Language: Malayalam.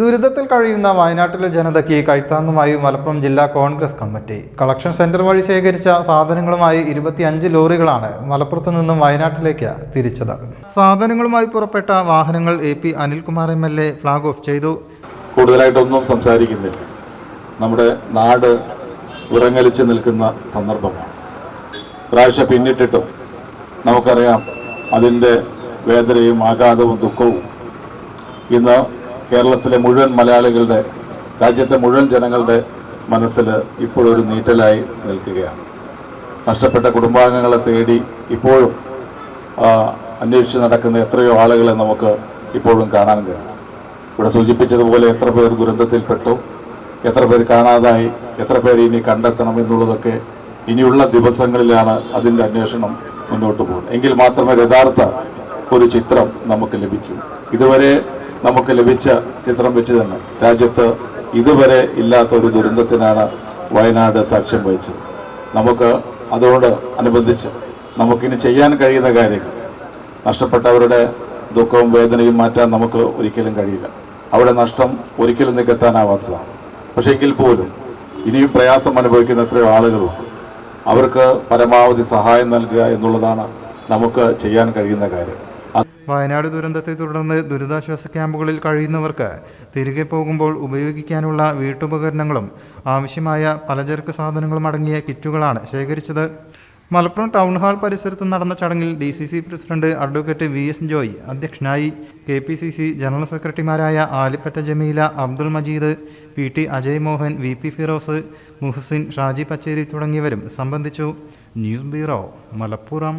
ദുരിതത്തിൽ കഴിയുന്ന വയനാട്ടിലെ ജനതയ്ക്ക് കൈത്താങ്ങുമായി മലപ്പുറം ജില്ലാ കോൺഗ്രസ് കമ്മിറ്റി. കളക്ഷൻ സെന്റർ വഴി ശേഖരിച്ച സാധനങ്ങളുമായി ഇരുപത്തിയഞ്ച് ലോറികളാണ് മലപ്പുറത്ത് നിന്നും വയനാട്ടിലേക്ക് തിരിച്ചത്. സാധനങ്ങളുമായി പുറപ്പെട്ട വാഹനങ്ങൾ A P Anilkumar M L A flag off ചെയ്തു. കൂടുതലായിട്ടൊന്നും സംസാരിക്കുന്നില്ല. നമ്മുടെ നാട് വിറങ്ങലിച്ച് നിൽക്കുന്ന സന്ദർഭമാണ്. പ്രാവശ്യം പിന്നിട്ടിട്ടും നമുക്കറിയാം അതിന്റെ വേദനയും ആഘാതവും ദുഃഖവും ഇന്ന് കേരളത്തിലെ മുഴുവൻ മലയാളികളുടെ രാജ്യത്തെ മുഴുവൻ ജനങ്ങളുടെ മനസ്സിൽ ഇപ്പോഴൊരു നീറ്റലായി നിൽക്കുകയാണ്. നഷ്ടപ്പെട്ട കുടുംബാംഗങ്ങളെ തേടി ഇപ്പോഴും അന്വേഷിച്ച് നടക്കുന്ന എത്രയോ ആളുകളെ നമുക്ക് ഇപ്പോഴും കാണാൻ കഴിയും. ഇവിടെ സൂചിപ്പിച്ചതുപോലെ എത്ര പേർ ദുരന്തത്തിൽപ്പെട്ടു എത്ര പേർ കാണാതായി എത്ര പേര് ഇനി കണ്ടെത്തണം എന്നുള്ളതൊക്കെ ഇനിയുള്ള ദിവസങ്ങളിലാണ് അതിന്റെ അന്വേഷണം മുന്നോട്ട് പോകുന്നത്. എങ്കിൽ മാത്രമേ യഥാർത്ഥ ഒരു ചിത്രം നമുക്ക് ലഭിക്കൂ. ഇതുവരെ നമുക്ക് ലഭിച്ച ചിത്രം വെച്ച് തന്നെ. രാജ്യത്ത് ഇതുവരെ ഇല്ലാത്ത ഒരു ദുരന്തത്തിനാണ് വയനാട് സാക്ഷ്യം വഹിച്ചത്. നമുക്ക് അതോട് അനുബന്ധിച്ച് നമുക്കിനി ചെയ്യാൻ കഴിയുന്ന കാര്യങ്ങൾ. നഷ്ടപ്പെട്ടവരുടെ ദുഃഖവും വേദനയും മാറ്റാൻ നമുക്ക് ഒരിക്കലും കഴിയില്ല. അവിടെ നഷ്ടം ഒരിക്കലും നികത്താനാവാത്തതാണ്. പക്ഷേ എങ്കിൽ പോലും ഇനിയും പ്രയാസം അനുഭവിക്കുന്ന എത്രയോ ആളുകളുണ്ട്. അവർക്ക് പരമാവധി സഹായം നൽകുക എന്നുള്ളതാണ് നമുക്ക് ചെയ്യാൻ കഴിയുന്ന കാര്യം. വയനാട് ദുരന്തത്തെ തുടർന്ന് ദുരിതാശ്വാസ ക്യാമ്പുകളിൽ കഴിയുന്നവർക്ക് തിരികെ പോകുമ്പോൾ ഉപയോഗിക്കാനുള്ള വീട്ടുപകരണങ്ങളും ആവശ്യമായ പലചരക്ക് സാധനങ്ങളും അടങ്ങിയ കിറ്റുകളാണ് ശേഖരിച്ചത്. മലപ്പുറം ടൗൺ ഹാൾ പരിസരത്ത് നടന്ന ചടങ്ങിൽ D C C president advocate V S Joy അധ്യക്ഷനായി. K P C C general സെക്രട്ടറിമാരായ Alippatta Jameela Abdul Majeed P T Ajay Mohan V P Firoz Muhsin Shaji Pacheri തുടങ്ങിയവരും സംബന്ധിച്ചു. News bureau Malappuram.